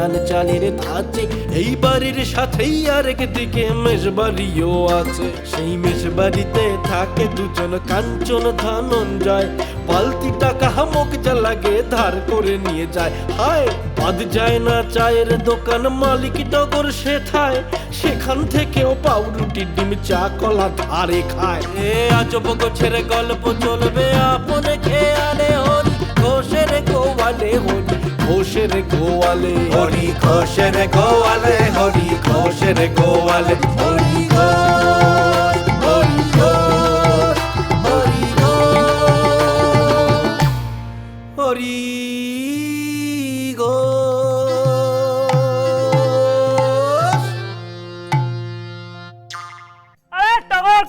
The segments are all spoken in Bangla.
নানান চালের ধাঁচে এই বাড়ির সাথেই আরেক দিকে মেষবাড়িও আছে। সেই মেষবাড়িতে থাকে দুজন কাঞ্চন ধনঞ্জয়। পালতি টাকা হামক যা লাগে ধার করে নিয়ে যায়। হায়, বাদ যায় না চায়ের দোকান, মালিক টগর সেথায় সেখান থেকেও পাউরুটি, ডিম, চা, কলা ধারে খায়। এ আজব গোছের গল্প চলবে, আপনে খেয়ালে হরি ঘোষের গোয়ালে হরি ঘোষের গোয়ালে হরি। ঘোষের গোয়ালে হরি ঘোষের গোয়ালে হরি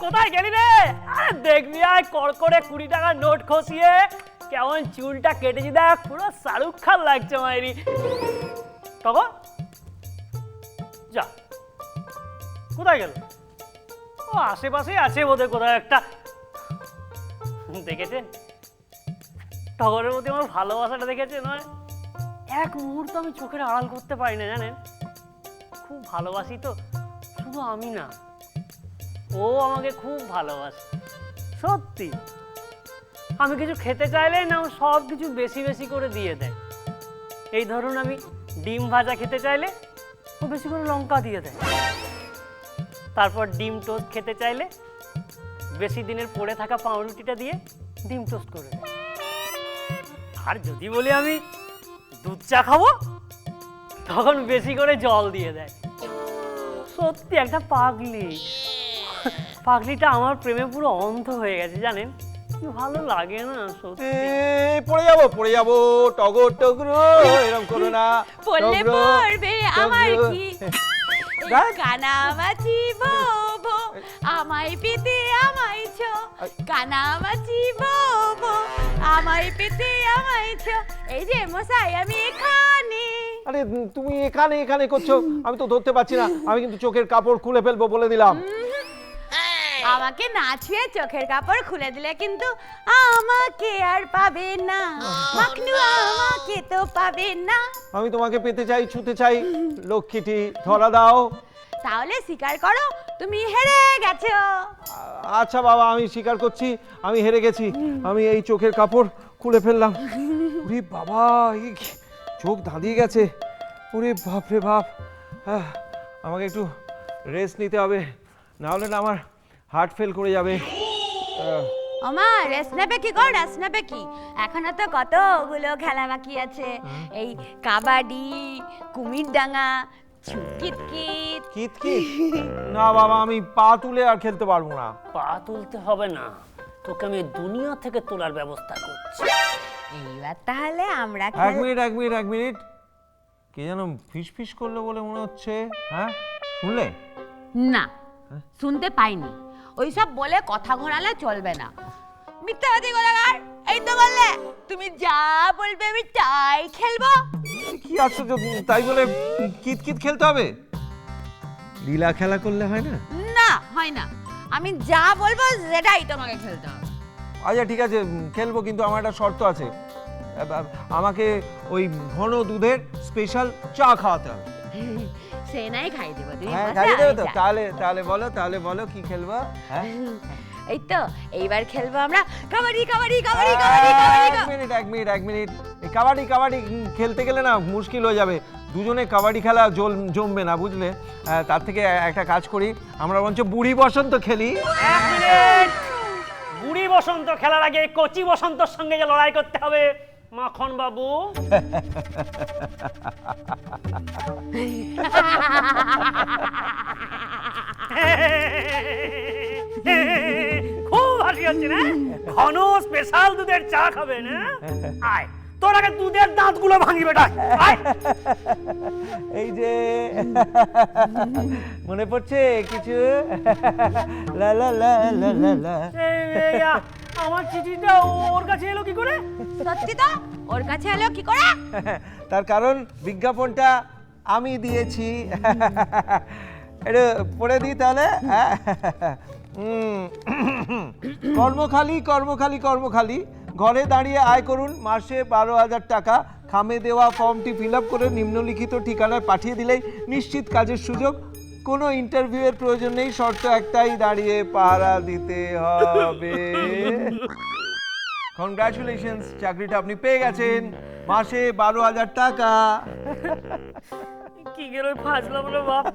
কোথায় গেলি রে? আরে দেখবি আয় কড়কড়ে কুড়ি টাকার নোট খসিয়ে কেমন চুলটা কেটেছি দেখ, পুরো শাহরুখ খান লাগছে মায়েরি টগর যা। কোথায় গেল? ও, আশেপাশেই আছে বোধহয় কোথায় একটা। দেখেছেন? টগরের প্রতি আমার ভালোবাসাটা দেখেছেন নয় এক মুহূর্ত আমি চোখের আড়াল করতে পারি না, জানেন? খুব ভালোবাসি তো, শুধু আমি না। ও আমাকে খুব ভালোবাসে। সত্যি? আমি কিছু খেতে চাইলে না ও সব কিছু বেশি বেশি করে দিয়ে দেয়। এই ধরুন আমি ডিম ভাজা খেতে চাইলে ও বেশি করে লঙ্কা দিয়ে দেয়। তারপর ডিম টোস্ট খেতে চাইলে বেশি দিনের পড়ে থাকা পাউরুটিটা দিয়ে ডিম টোস্ট করে দেয়। আর যদি বলি আমি দুধ চা খাব, তখন বেশি করে জল দিয়ে দেয়। সত্যি একটা পাগলি। পাগলিটা আমার প্রেমে পুরো অন্ধ হয়ে গেছে, জানেন? ভালো লাগে না সত্যি। এই, পড়ে যাব পড়ে যাব টগর টগর এরকম করো না। পড়লে পড়বে আমার কি। কানামাছি বো আমায় পেতে আমায় ছো। কানামাছি বো আমায় পেতে আমায় ছো। এই যে মশাই আমি এখানে। আরে তুমি এখানে এখানে করছ। আমি তো ধরতে পারছি না। আমি কিন্তু চোখের কাপড় খুলে ফেলব বলে দিলাম। আমাকে না ছুঁয়ে চোখের কাপড় খুলে দিলে কিন্তু আমাকে আর পাবে না। মাখনু আমাকে তো পাবে না। আমি তোমাকে পেতে চাই ছুতে চাই। লক্ষ্মীটি ধরা দাও। তাহলে স্বীকার করো তুমি হেরে গেছো। আচ্ছা বাবা আমি স্বীকার করছি আমি হেরে গেছি। আমি এই চোখের কাপড় খুলে ফেললাম। ওরে বাবা এই চোখ ধাঁধিয়ে গেছে। ওরে বাপ। রে বাপ আমাকে একটু রেস্ট নিতে হবে। না হলে না আমার হার্ট ফেল করে যাবে। রেস্ট নেবে কি রেস্ট নেবে কি? এখনও তো কতগুলো খেলা বাকি আছে। এই কাবাডি কুমির ডাঙা কিত কিত কি না বাবা আমি পা তুলে আর খেলতে পারব না। পা তুলতে হবে না। তোকে আমি দুনিয়া থেকে তোলার ব্যবস্থা করছি। এইবার তাহলে আমরা এক মিনিট এক মিনিট এক মিনিট। কে যেন ফিস ফিস করল বলে মনে হচ্ছে হ্যাঁ? শুনলে? না শুনতে পাইনি। ওইসব বলে কথা ঘোরালে চলবে না। মিথ্যাবাদী গোলাগার এই তো বললে তুমি যা বলবে আমি তাই খেলব। কি আশ্চর্য তাই বলে কিত কিত খেলতে হবে? লীলা খেলা করলে হয় না? না হয় না। আমি যা বলব সেটাই তোমাকে খেলতে হবে। আচ্ছা ঠিক আছে খেলব কিন্তু আমার একটা শর্ত আছে। আমাকে ওই ঘন দুধের স্পেশাল চা খাওয়াতে হবে। খাই দেবো তুমি হ্যাঁ বসে খাইয়ে দেবে তো? তাহলে তাহলে বলো তাহলে বলো কি খেলব? হ্যাঁ? এই তো এইবার খেলব আমরা কাবাডি কাবাডি কাবাডি কাবাডি কাবাডি এক মিনিট এক মিনিট এক মিনিট। এই কাবাডি কাবাডি খেলতে গেলে না মুশকিল হয়ে যাবে। দুজনে কাবাডি খেলা জল জমবে না বুঝলে? তার থেকে একটা কাজ করি। আমরা বরঞ্চ বুড়ি বসন্ত খেলি। এক মিনিট। বুড়ি বসন্ত খেলার আগে কচি বসন্তর সঙ্গে যে লড়াই করতে হবে। মাখন বাবু। খুব হাসি হচ্ছে না? ঘন স্পেশাল দুধের চা খাবে না? আয় তোরা আগে দুধের দাঁতগুলো ভাঙি বেটা। এই যে মনে পড়ছে কিছু? লা লা লা লা লা আমার চিঠিটা ওর কাছে এলো কি করে? সত্যি তো ওর কাছে এলো কি করে? তার কারণ বিজ্ঞাপনটা আমি দিয়েছি। এটা পড়ে দিই তাহলে হ্যাঁ? কর্মখালি কর্মখালি কর্মখালি। ঘরে দাঁড়িয়ে আয় করুন মাসে বারো হাজার টাকা। খামে দেওয়া ফর্মটি ফিল আপ করে নিম্নলিখিত ঠিকানায় পাঠিয়ে দিলেই নিশ্চিত কাজের সুযোগ। কোনো ইন্টারভিউয়ের প্রয়োজন নেই শর্ত একটাই দাঁড়িয়ে পাহারা দিতে হবে। কনগ্রাচুলেশনস চাকরিটা আপনি পেয়ে গেছেন। মাসে বারো হাজার টাকা। কি গেল ফাঁসলাম রে বাপ?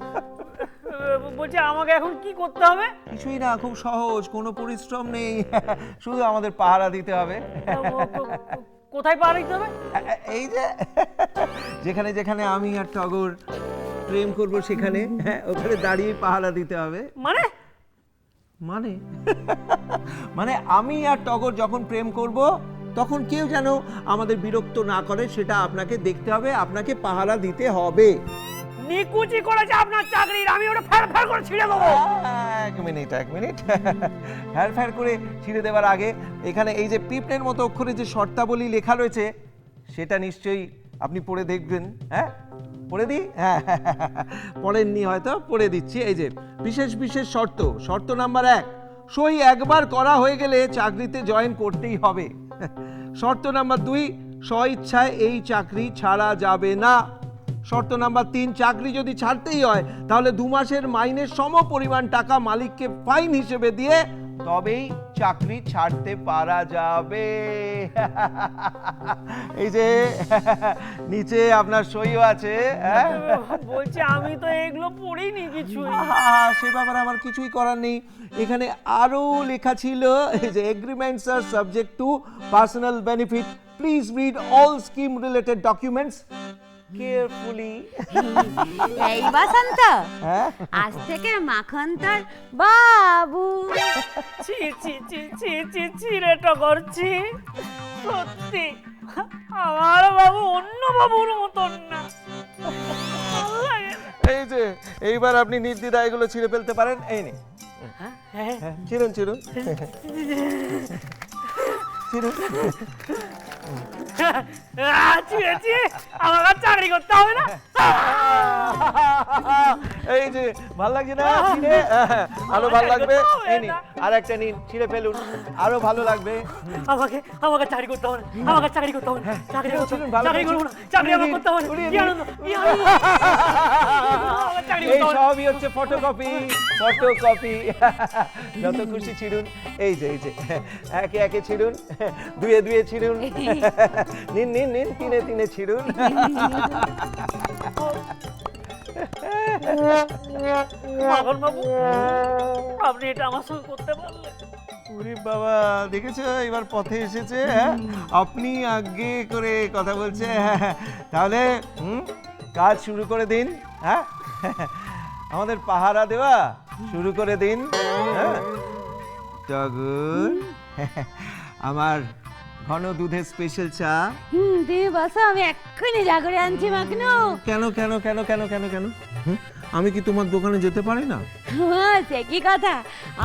বলছি আমাকে এখন কি করতে হবে? কিছুই না খুব সহজ কোনো পরিশ্রম নেই। শুধু আমাদের পাহারা দিতে হবে। কোথায় পার দিতে হবে? এই যে যেখানে যেখানে আমি আর টগর প্রেম করব সেখানে হ্যাঁ, ওখানে দাঁড়িয়ে পাহারা দিতে হবে। মানে? মানে? মানে আমি আর টগর যখন প্রেম করব তখন কেউ যেন আমাদের বিরক্ত না করে সেটা আপনাকে দেখতে হবে আপনাকে পাহারা দিতে হবে। নিকুচি করেছে আপনার চাকরির আমি ওটা ফের ফের করে ছিঁড়ে দেবো। এক মিনিট এক মিনিট। ফ্যার ফ্যার করে ছিঁড়ে দেওয়ার আগে এখানে এই যে পিপনের মতো অক্ষরে যে শর্তাবলী লেখা রয়েছে সেটা নিশ্চয়ই আপনি পড়ে দেখবেন হ্যাঁ? পড়ে দিই? হ্যাঁ। পড়েননি হয়তো, পড়ে দিচ্ছি। এই যে, বিশেষ বিশেষ শর্ত শর্ত নাম্বার এক, সই একবার করা হয়ে গেলে চাকরিতে জয়েন করতেই হবে। শর্ত নাম্বার দুই, স্বইচ্ছায় এই চাকরি ছাড়া যাবে না। শর্ত নাম্বার তিন, চাকরি যদি ছাড়তেই হয়, তাহলে দু মাসের মাইনের সম পরিমাণ টাকা মালিককে ফাইন হিসেবে দিয়ে তবেই চাকরি ছাড়তে পারা যাবে। এই যে নিচে আপনার সইও আছে হ্যাঁ? বলছি আমি তো এগুলো পড়িনি কিছু সে ব্যাপারে আমার কিছুই করার নেই। এখানে আরও লেখা ছিল এই যে agreements are subject to personal benefit please read all scheme related documents carefully এই বাসন্ত হ্যাঁ? আজ থেকে মাখন তোর বাবু। ছি ছি ছি ছি ছি ছি রে টগরছি সত্যি আমার বাবু অন্য বাবুর মতন না। ভালো লাগে না। এই যে এইবার আপনি নির্দ্বিধা এগুলো ছিঁড়ে ফেলতে পারেন এই নে হ্যাঁ হ্যাঁ, ছিঁড়ুন। ছিঁড়ুন ছিঁড়ুন আহ, ছিঁড়ে ছিঁড়ে আমার আর চাকরি করতে হবে না এই যে ভালো লাগছে না? ছিঁড়ে? আরও ভালো লাগবে? নিন আর একটা নিন ছিঁড়ে ফেলুন। আরও ভালো লাগবে। আমাকে আমাকে চাকরি করতে হবে না। আমাকে চাকরি করতে হবে না। চাকরি করতে হবে ভালো চাকরি লাগছে। না। চাকরি আমার করতে হবে না। কি আনন্দ কি আনন্দ এই না। সবই হচ্ছে ফটোকপি ফটোকপি যত খুশি ছিড়ুন। এই যে এই যে একে একে ছিড়ুন। দুয়ে দুয়ে ছিড়ুন। নিন নিন নিন তিনে তিনে ছিড়ুন। মাখন বাবু আপনি এটা আমার সঙ্গে করতে পারলেন? ওরে বাবা দেখেছ? এবার পথে এসেছে হ্যাঁ? আপনি আগে করে কথা বলছে হ্যাঁ, তাহলে হুম, কাজ শুরু করে দিন হ্যাঁ? আমাদের পাহারা দেওয়া শুরু করে দিন হ্যাঁ? টগর আমার ঘন দুধের স্পেশাল চা। হুম তুমি বসো আমি এক্ষুনি যা করে আনছি মাখনু। কেন কেন কেন কেন কেন কেন? হুম? আমি কি তোমার দোকানে যেতে পারি না? হ্যাঁ, সে কি কথা?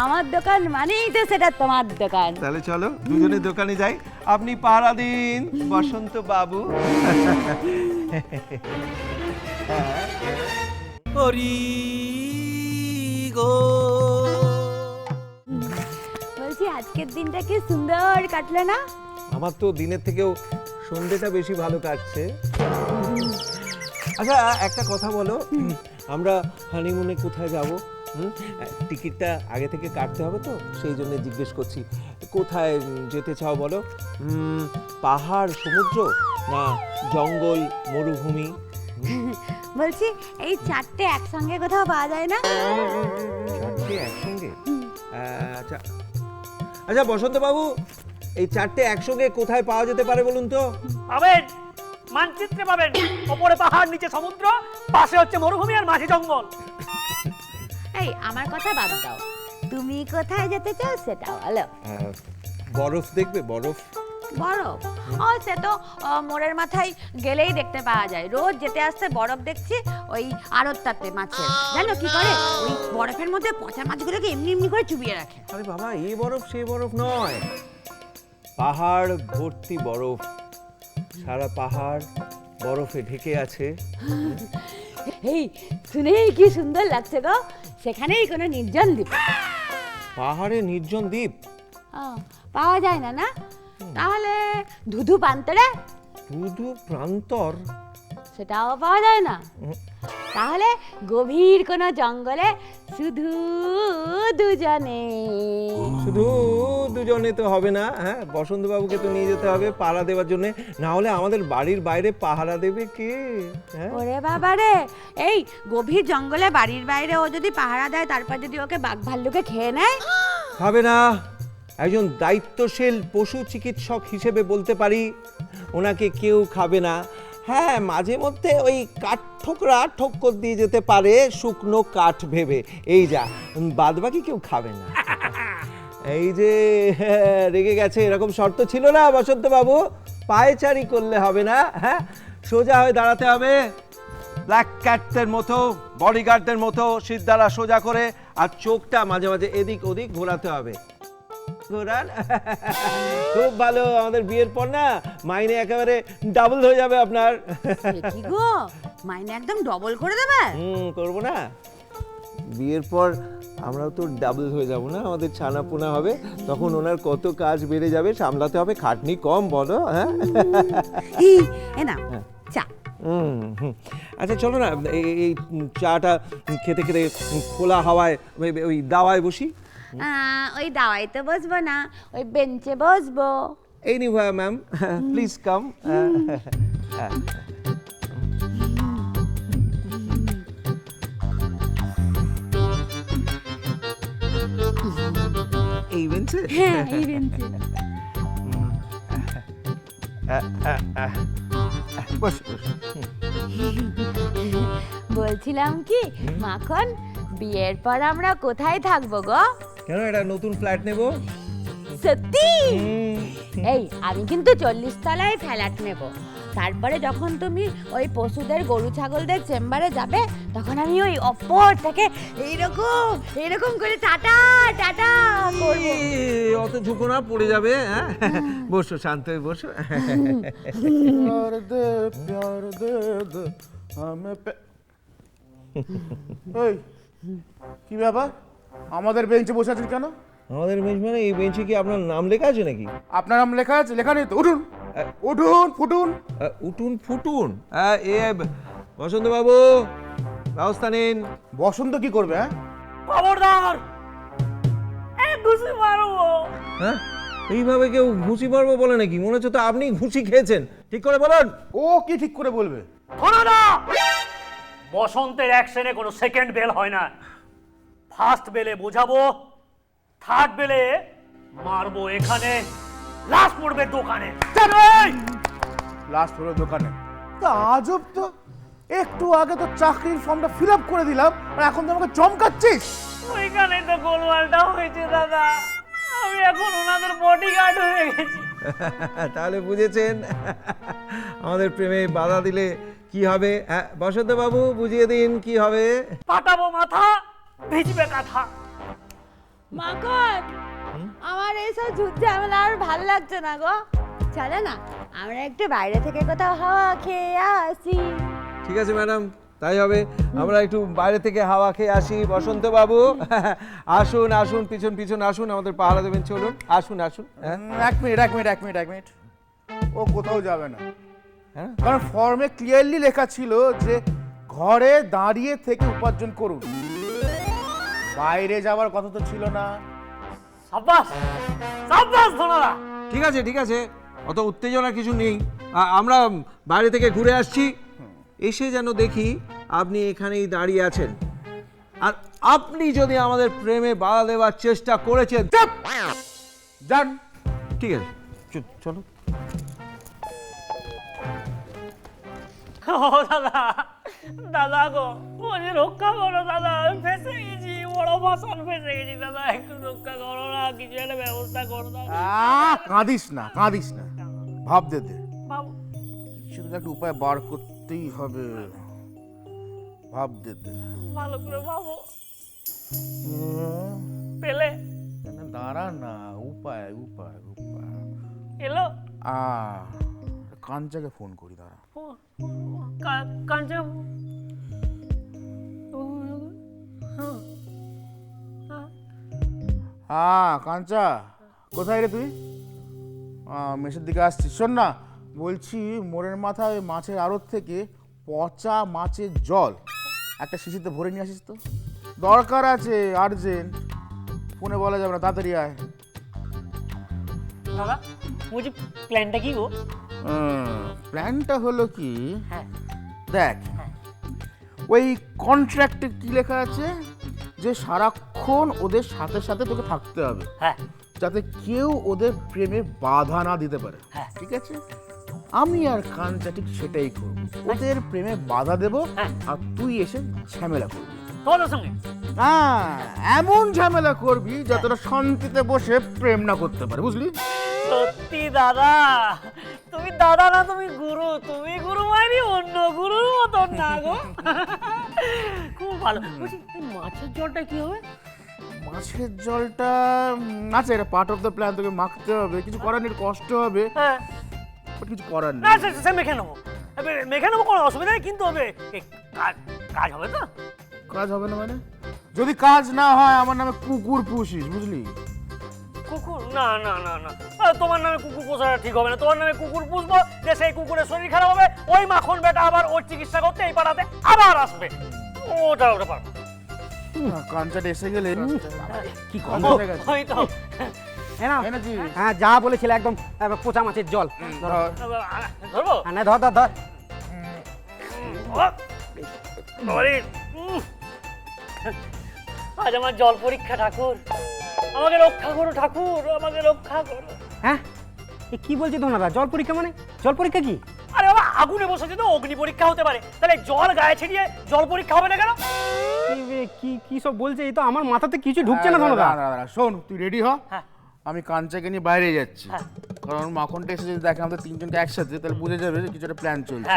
আমার দোকান মানেই তো সেটা তোমার দোকান। তাহলে চলো দুজনে দোকানে যাই। আপনি পাহারা দিন বসন্ত বাবু। হরি গো। বলছি আজকের দিনটা কি সুন্দর কাটলো না? আমার তো দিনের থেকেও সন্ধ্যেটা বেশি ভালো কাটছে। আচ্ছা একটা কথা বলো। আমরা হানিমুনে কোথায় যাব? টিকিটটা আগে থেকে কাটতে হবে তো সেই জন্য জিজ্ঞেস করছি। কোথায় যেতে চাও বলো? পাহাড় সমুদ্র না জঙ্গল মরুভূমি? বলছি এই চারটে একসঙ্গে কোথাও পাওয়া যায় না? চারটে একসঙ্গে? আচ্ছা। আচ্ছা বসন্ত বাবু এই চারটে একসঙ্গে কোথায় পাওয়া যেতে পারে বলুন তো? পাবেন মানচিত্রে পাবেন। ওপরে পাহাড় নিচে সমুদ্র পাশে হচ্ছে মরুভূমি আর মাঝে জঙ্গল। এই আমার কথা বাদ দাও। তুমি কোথায় যেতে চাও সেটা বলো। বরফ দেখবে বরফ। বরফ? ও সে তো মোড়ের মাথায় গেলেই দেখতে পাওয়া যায়। রোজ যেতে আসতে বরফ দেখছি ওই আড়তটাতে মাছের জানো কি করে? ওই বরফের মধ্যে পচা মাছগুলোকে এমনি এমনি করে চুবিয়ে রাখে। আরে বাবা এই বরফ সেই বরফ নয়। পাহাড় ভর্তি বরফ। সারা পাহাড় বরফে ঢেকে আছে। এই শুনেই কি সুন্দর লাগছে গো। সেখানেই কোনো নির্জন দ্বীপ। পাহাড়ে নির্জন দ্বীপ? পাওয়া যায় না না? তাহলে ধুধু পান্তরে শুধু প্রান্তর? সেটাও পাওয়া যায় না। তাহলে গভীর কোনো জঙ্গলে শুধু দুজনে। শুধু দুজনে তো হবে না হ্যাঁ? বসন্তবাবুকে তো নিয়ে যেতে হবে পাহারা দেওয়ার জন্য। না হলে আমাদের বাড়ির বাইরে পাহারা দেবে কে? হ্যাঁ? ওরে বাবা রে! এই গভীর জঙ্গলে বাড়ির বাইরে ও যদি পাহারা দেয় তারপর যদি ওকে বাঘ ভাল্লুকে খেয়ে নেয়? হবে না। একজন দায়িত্বশীল পশু চিকিৎসক হিসেবে বলতে পারি ওনাকে কেউ খাবে না। হ্যাঁ মাঝে মধ্যে ওই কাঠ ঠোকরা ঠোক্কর দিয়ে যেতে পারে শুকনো কাঠ ভেবে। এই যা বাদ বাকি কেউ খাবে না। এই যে হ্যাঁ, রেগে গেছে এরকম শর্ত ছিল না বসন্ত বাবু পায়চারি করলে হবে না হ্যাঁ? সোজা হয়ে দাঁড়াতে হবে। ব্ল্যাক ক্যাটদের মতো বডিগার্ডদের মতো সিদ্ধারা সোজা করে আর চোখটা মাঝে মাঝে এদিক ওদিক ঘোরাতে হবে। ঘোরান খুব ভালো আমাদের বিয়ের পর না মাইনে একেবারে ডাবল হয়ে যাবে আপনার। কি গো? মাইনে একদম ডবল করে দেবে? হুম করব না। বিয়ের পর আমরাও তো ডাবল হয়ে যাব না আমাদের ছানা পোনা হবে। তখন ওনার কত কাজ বেড়ে যাবে সামলাতে হবে খাটনি কম বলো হ্যাঁ? এই, না চা। আচ্ছা চলো না এই চাটা খেতে খেতে খোলা হাওয়ায় ওই- দাওয়ায় বসি। ওই দাওয়াইতে বসবো না ওই বেঞ্চে বসবো। নি ম্যাম প্লিজ কাম এই বেঞ্চে? হ্যাঁ এই বেঞ্চে। বস বস। বলছিলাম কি মাখন বিয়ের পর আমরা কোথায় থাকব গো? কেন এটা নতুন ফ্ল্যাট নেব? সত্যি? এই আমি কিন্তু চল্লিশ তলায় ফ্ল্যাট নেব। তারপরে যখন তুমি ওই পশুদের গরু ছাগলদের চেম্বারে যাবে তখন আমি ওই অপর থেকে এইরকম এইরকম করে টাটা টাটা করব। অত ঝুঁকো না পড়ে যাবে হ্যাঁ? বসো শান্ত হয়ে বসো। আমি এই কি ব্যাপার? আমাদের বেঞ্চে বসে আছেন কেন? আমাদের বেঞ্চ মানে এই বেঞ্চে কি আপনার নাম লেখা আছে নাকি? আপনার নাম লেখা আছে? লেখা নেই তো। উঠুন। উঠুন ফুটুন। উঠুন ফুটুন? এ বসন্ত বাবু ব্যবস্থা নিন। বসন্ত কি করবে হ্যাঁ? খবরদার! ঘুষি মারবো। হ্যাঁ? এইভাবে কেউ ঘুষি মারবো বলে নাকি? মনে হচ্ছে তো আপনি ঘুষি খেয়েছেন। ঠিক করে বলুন। ও কি ঠিক করে বলবে? না বসন্তের অ্যাকশনে কোনো সেকেন্ড বেল হয় না। ফার্স্ট বেলে বোঝাবো থার্ড বেলে মারবো এখানে লাস্ট পড়বে দোকানে। লাস্ট পড়বে দোকানে। তা আজব তো। একটু আগে তো চাকরির ফর্মটা ফিল আপ করে দিলাম আর এখন তো আমাকে চমকাচ্ছিস। ওইখানে তো গোলমালটা হয়েছে দাদা। আমি এখন ওনাদের বডিগার্ড হয়ে গেছি। তাহলে বুঝেছেন আমাদের প্রেমে বাধা দিলে কি হবে? হ্যাঁ, বসন্ত বাবু বুঝিয়ে দিন কি হবে? পাটাবো মাথা ভিজবে কাঁথা। মাখন আমার এইসব যুদ্ধ ঝামেলা আর ভালো লাগছে না গো। চলে না আমরা একটু বাইরে থেকে কোথাও হাওয়া খেয়ে আসি। ঠিক আছে ম্যাডাম তাই হবে। আমরা একটু বাইরে থেকে হাওয়া খেয়ে আসি বসন্ত বাবু আসুন আসুন পিছন পিছন আসুন আমাদের পাহারা দেবেন চলুন। আসুন আসুন হ্যাঁ। এক মিনিট এক মিনিট এক মিনিট এক মিনিট। ও কোথাও যাবে না। হ্যাঁ? কারণ ফর্মে ক্লিয়ারলি লেখা ছিল যে ঘরে দাঁড়িয়ে থেকে উপার্জন করুন। বাইরে যাওয়ার কথা তো ছিল না। সাব্বাস! সাব্বাস ধনারা ঠিক আছে ঠিক আছে। অত উত্তেজনা কিছু নেই। আ- আমরা বাইরে থেকে ঘুরে আসছি। এসে যেন দেখি আপনি এখানেই দাঁড়িয়ে আছেন। আর আপনি যদি আমাদের প্রেমে বাধা দেওয়ার চেষ্টা করেছেন চুপ! যান। ঠিক আছে। চলো। ও দাদা দাদা গো ওই রক্ষা করো দাদা আমি ফেসে গেছি বড় ভাষণ ফেসে গেছি দাদা একটু রক্ষা করো না কিছু একটা ব্যবস্থা করো দাদা। আহ, কাঁদিস না কাঁদিস না ভাব দে বাবু কিছু তো একটা উপায় বার করতেই হবে। ভাব দে ভালো করে বাবু উম, পেলে। দাঁড়া না উপায় উপায় উপায়। এলো। আ কাঞ্চাকে ফোন করি দাঁড়া। কাঞ্চা হ্যাঁ। কাঞ্চা কোথায় রে তুই? মেসের দিকে আসছিস। শোন না বলছি মোড়ের মাথায় মাছের আড়ত থেকে পচা মাছের জল। একটা শিশিতে ভরে নিয়ে আসিস তো। দরকার আছে আর্জেন্ট ফোনে বলা যাবে না তাড়াতাড়ি আয়। দাদা বলছি প্ল্যানটা কি গো? প্ল্যানটা হলো কি? হ্যাঁ। দেখ ওই কন্ট্রাক্টে কি লেখা আছে? যে সারাক্ষণ ওদের সাথে সাথে তোকে থাকতে হবে। হ্যাঁ। যাতে কেউ ওদের প্রেমে বাধা না দিতে পারে। হ্যাঁ। ঠিক আছে? আমি আর কাঞ্চা ঠিক সেটাই করব। ওদের প্রেমে বাধা দেব হ্যাঁ। আর তুই এসে ঝামেলা করবি। সঙ্গে? হ্যাঁ এমন ঝামেলা করবি যতটা শান্তিতে বসে প্রেম না করতে পারে বুঝলি? সত্যি দাদা তুমি দাদা না তুমি গুরু। তুমি গুরু মাইনি অন্য গুরুর মতন না গো। খুব ভালো। বলছি এই মাছের জলটা কি হবে? মাছের জলটা উম, আচ্ছা এটা পার্ট অফ দ্য প্ল্যান তোকে মাখতে হবে। কিছু করার নেই কষ্ট হবে। হ্যাঁ। কিছু করার না নেই সে সে মেখে নেব। এবার মেখে নেব কোনো অসুবিধা নেই কিন্তু হবে এ, কাজ কাজ হবে তো। কাজ হবে না মানে? যদি কাজ না হয় আমার নামে কুকুর পুষিস বুঝলি? কুকুর? না না না না। আরে, তোমার নামে কুকুর পোষাটা ঠিক হবে না। তোমার নামে কুকুর পুষবো যে সেই কুকুরের শরীর খারাপ হবে ওই মাখন বেটা আবার ওর চিকিৎসা করতে এই পাড়াতে আবার আসবে। ওটা ওটা পারব কাঞ্চাটা এসে গেলে কি গন্ধ? হয়ে গেছে। ওই তো। হ্যাঁ? হ্যাঁ যা বলেছিলে একদম পচা মাছের জল। ধর। ধরবো? হ্যাঁ ধর ধর ধর। আজ আমার জল পরীক্ষা ঠাকুর। আমাকে রক্ষা করো ঠাকুর আমাকে রক্ষা করো। হ্যাঁ? এ কি বলছে ধনাদা জল পরীক্ষা মানে? জল পরীক্ষা কি? আরে বাবা আগুনে বসেছে তো অগ্নি পরীক্ষা হতে পারে। তাহলে জল গায়ে ছিটিয়ে জল পরীক্ষা হবে না কেন? কি কি কি সব বলছে? এই তো আমার মাথাতে কিছু ঢুকছে না ধনাদা শোন তুই রেডি হ? হ্যাঁ। আমি কাঞ্চাকে নিয়ে বাইরে যাচ্ছি। হ্যাঁ। কারণ মাখনটা এসে যদি দেখে আমাদের তিনজনকে একসাথে তাহলে বুঝে যাবে যে কিছু একটা প্ল্যান চলছে।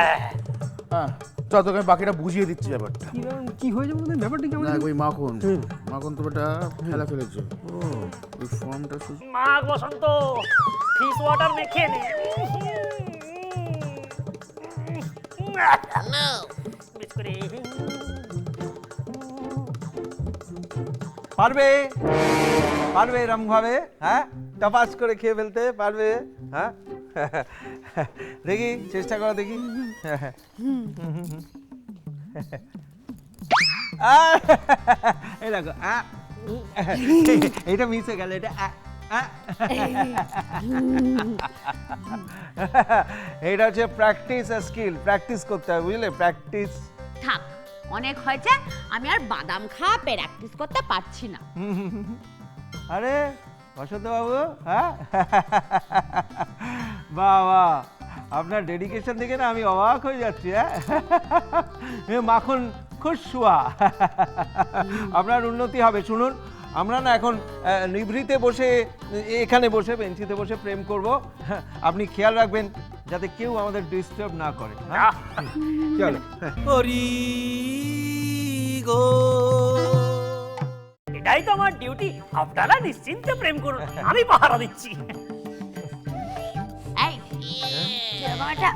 হ্যাঁ। হ্যাঁ চল তোকে আমি বাকিটা বুঝিয়ে দিচ্ছি ব্যাপারটা। কি ব্যাপার- কি হয়েছে বলতে? ব্যাপারটা কি আমাদের ওই মাখন। মাখন তো বেটা খেলা ফেলেছে ওই ফর্মটা শুধু মাঘ বসন্ত ফিস ওয়াটার মেখে নে। পারবে? পারবে এরম ভাবে হ্যাঁ? টাপাস করে খেয়ে ফেলতে পারবে হ্যাঁ? দেখি চেষ্টা করো দেখি। এই দেখো এইটা মিস হয়ে গেল এটা। এইটা হচ্ছে প্র্যাকটিস আর স্কিল প্র্যাকটিস করতে হবে বুঝলে? প্র্যাকটিস থাক অনেক হয়েছে আমি আর বাদাম খাওয়া প্র্যাকটিস করতে পারছি না। আরে বসন্ত বাবু হ্যাঁ? বাহ আপনার ডেডিকেশন দেখে না আমি অবাক হয়ে যাচ্ছি হ্যাঁ? মাখন খুশুয়া আপনার উন্নতি হবে। শুনুন আমরা না এখন নিভৃতে বসে এখানে বসে বেঞ্চিতে বসে প্রেম করব। আপনি খেয়াল রাখবেন যাতে কেউ আমাদের ডিস্টার্ব না করে হ্যাঁ? চলো। গো। এটাই তো আমার ডিউটি আপনারা নিশ্চিন্তে প্রেম করুন আমি পাহারা দিচ্ছি। এই কীরকম একটা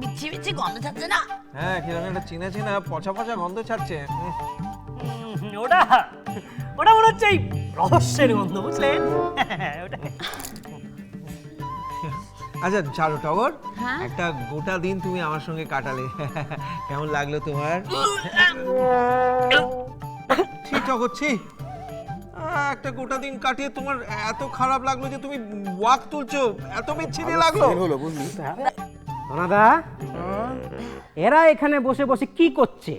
মিচ্ছি মিচ্ছি গন্ধ ছাড়ছে না? হ্যাঁ কীরকম একটা চিনা চিনা পচা পচা গন্ধ ছাড়ছে। উম। ওটা ওটা মনে হচ্ছে এই রহস্যের গন্ধ বুঝলেন? ওটা। আচ্ছা ছাড়ো টগর। হ্যাঁ? একটা গোটা দিন তুমি আমার সঙ্গে কাটালে। কেমন লাগল তোমার? ছি টগর ছি। একটা গোটা দিন কাটিয়ে তোমার এত খারাপ লাগল যে তুমি ওয়াক তুলছো এত বিচ্ছিরি লাগল। হলো বুঝলি? ধনাদা এরা এখানে বসে বসে কি করছে?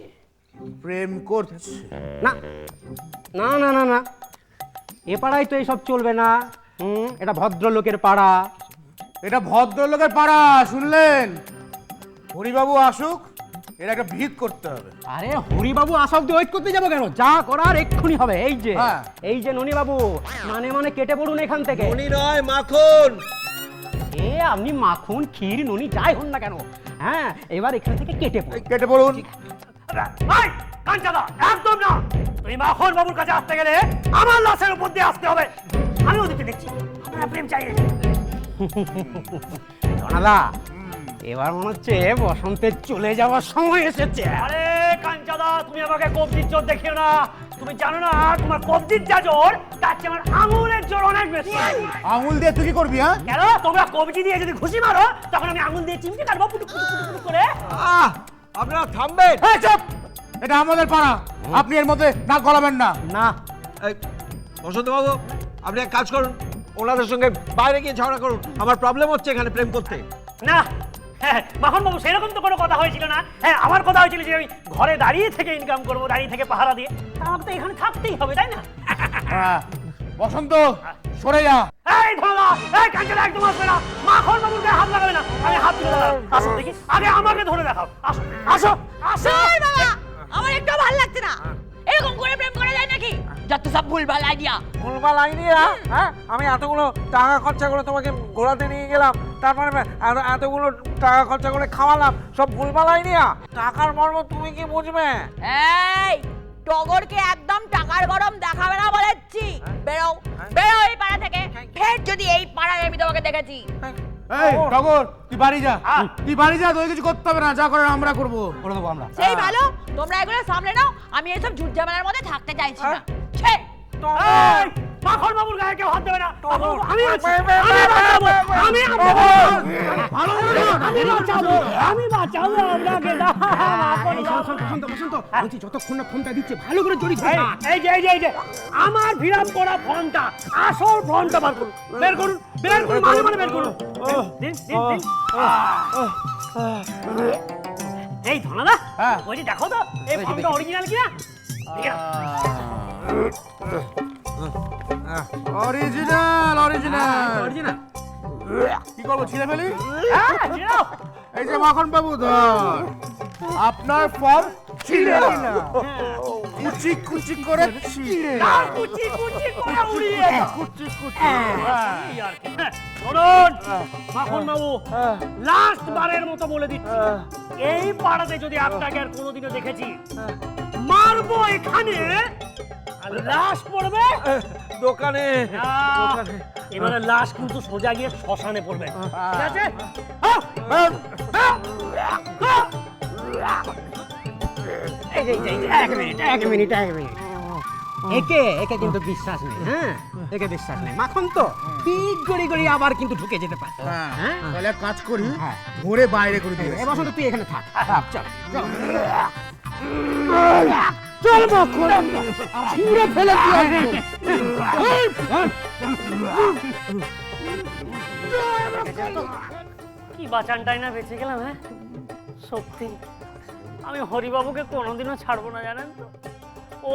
প্রেম করছে। না না না না না। এ পাড়ায় তো এইসব চলবে না। হুম এটা ভদ্রলোকের পাড়া। এটা ভদ্রলোকের পাড়া শুনলেন? হরিবাবু আসুক। এর একটা ভিত করতে হবে। আরে হরিবাবু দিয়ে ওয়েট করতে যাব কেন? যা করার এক্ষুনি হবে। এই যে হ্যাঁ। এই যে ননি বাবু মানে মানে কেটে পড়ুন এখান থেকে। মনি নয় মাখন। এ আপনি মাখন ক্ষীর নুনি যাই হন না কেন। হ্যাঁ এবার এখান থেকে কেটে পড়ুন। কেটে পড়ুন। এই, কাঞ্চাদা, একদম না। তুমি মাখন বাবুর কাছে আসতে গেলে আমার লাশের উপর দিয়ে আসতে হবে। আমি ওদিকে দেখছি আপনারা প্রেম চাই জনাদা এবার মনে হচ্ছে বসন্তের চলে যাওয়ার সময় এসেছে। আরে কাঞ্চাদা তুমি আমাকে কবজির জোর দেখিও না। তুমি জানো না তোমার কবজির যা জোর তার চেয়ে আমার আঙুলের জোর অনেক বেশি। আঙুল দিয়ে তুই কি করবি হ্যাঁ? কেন? তোমরা কবজি দিয়ে যদি ঘুষি মারো তখন আমি আঙুল দিয়ে চিমটি কাটবো পুটুক পুটুক পুটুক করে। আহ আপনারা থামবেন। এই চুপ! এটা আমাদের পাড়া। আপনি এর মধ্যে নাক গলাবেন না। না। এই, বসন্তবাবু আপনি এক কাজ করুন। ওনাদের সঙ্গে বাইরে গিয়ে ঝগড়া করুন। আমার প্রবলেম হচ্ছে এখানে প্রেম করতে। না হ্যাঁ মাখন বাবু সেরকম তো কোনো কথা হয়েছিল না। হ্যাঁ আমার কথা হয়েছিল যে আমি ঘরে দাঁড়িয়ে থেকে ইনকাম করব দাঁড়িয়ে থেকে পাহারা দিয়ে। তা আমাকে তো এখানে থাকতেই হবে তাই না? হ্যাঁ বসন্ত সরে যা। এই ধরা এই কাঞ্চনা একদম আসবে না। মাখন বাবুর গায়ে হাত লাগাবে না। আমি হাত তুলে দাঁড়াবো আসো দেখি। আগে আমাকে ধরে দেখাও। আসো আসো আসো। এই বাবা আমার একটু ভালো লাগছে না। এরকম করে প্রেম করা যায় নাকি? যত সব ভুলভাল আইডিয়া ভুলভাল আইডিয়া হ্যাঁ? আমি এতগুলো টাকা খরচা করে তোমাকে ঘোরাতে নিয়ে গেলাম তারপরে এত- এতগুলো টাকা খরচা করে খাওয়ালাম সব ভুলভাল আইডিয়া টাকার মর্ম তুমি কি বুঝবে? এই টগরকে একদম টাকার গরম দেখাবে না বলেছি বেরো বেরো এই পাড়া থেকে। ফের যদি এই পাড়ায় আমি তোমাকে দেখেছি। এই টগর তুই বাড়ি যা। তুই বাড়ি যা তোকে কিছু করতে হবে না যা করার আমরা করব। করে দেবো আমরা। সেই ভালো তোমরা এগুলো সামলে নাও আমি এইসব ঝুট ঝামেলার মধ্যে থাকতে চাইছি না। ছে। এই, মাখন বাবুর গায়ে কেউ হাত দেবে না। আমি আছি, আমি আমি বাঁচাবো। আমি বাঁচাবো। আপনাকে বলছি যতক্ষণ না ফোনটা দিচ্ছে ভালো করে জড়িয়ে এই, এই যে এই যে এই যে আমার ভিড়াম করা ফোনটা আসল ফোনটা বার করুন। বের করুন বের করুন মানে মানে বের করুন। দিন দিন দিন এই ধনাদা হ্যাঁ। ওই যে দেখো তো এই ফোনটা অরিজিনাল কিনা। অরিজিনাল অরিজিনাল কি করব ছিঁড়ে ফেলি? হ্যাঁ, এই যে মাখন বাবু ধর। আপনার ফর্ম ছিঁড়ে না কুচি কুচি করে ছিঁড়ে না আর কুচি কুচি করে উড়িয়ে কুচি কুচি হ্যাঁ, শুনুন মাখন বাবু লাস্ট বারের মতো বলে দিচ্ছি। এই পাড়াতে যদি আপনাকে আর কোনোদিনও দেখেছি মারবো এখানে আর লাশ পড়বে। দোকানে। আহ, এবারে লাশ কিন্তু সোজা গিয়ে শ্মশানে পড়বে। ঠিক আছে? এক মিনিট এক মিনিট এক মিনিট। একে একে কিন্তু বিশ্বাস নেই হ্যাঁ? একে বিশ্বাস নেই। মাখন তো ঠিক গড়ি গড়ি আবার কিন্তু ঢুকে যেতে পারে। হ্যাঁ তাহলে কাজ করি। হ্যাঁ। বাইরে করে দিয়ে এ বসন্ত তুই এখানে থাক। চল। চল। চল মাখন ছিঁড়ে ফেলে দিয়ে কি বাঁচানটাই না বেঁচে গেলাম হ্যাঁ? সত্যি। আমি হরিবাবুকে কোনোদিনও ছাড়বো না, জানেন তো?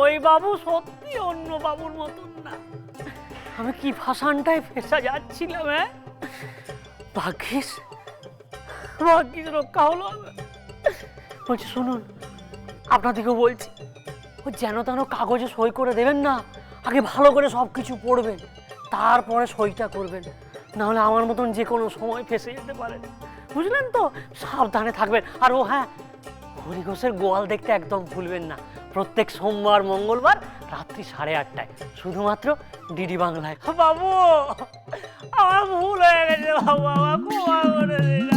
ওই বাবু সত্যি অন্য বাবুর মতন না। আমি কি ভাষানটায় ফেসা যাচ্ছিলাম হ্যাঁ? ভাগ্যিস ভাগ্যিস রক্ষা হলো বলছি, শুনুন, আপনাদেরকেও বলছি, ও যেন তেন কাগজে সই করে দেবেন না, আগে ভালো করে সব কিছু পড়বেন, তারপরে সইটা করবেন, নাহলে আমার মতন যে কোনো সময় ফেসে যেতে পারেন বুঝলেন তো? সাবধানে থাকবেন। আর ও হ্যাঁ হরিঘোষের গোয়াল দেখতে একদম ভুলবেন না। প্রত্যেক সোমবার, মঙ্গলবার রাত্রি সাড়ে আটটায়। শুধুমাত্র ডিডি বাংলায়। বাবু, আমার ভুল হয়ে গেছে বাবু, আমার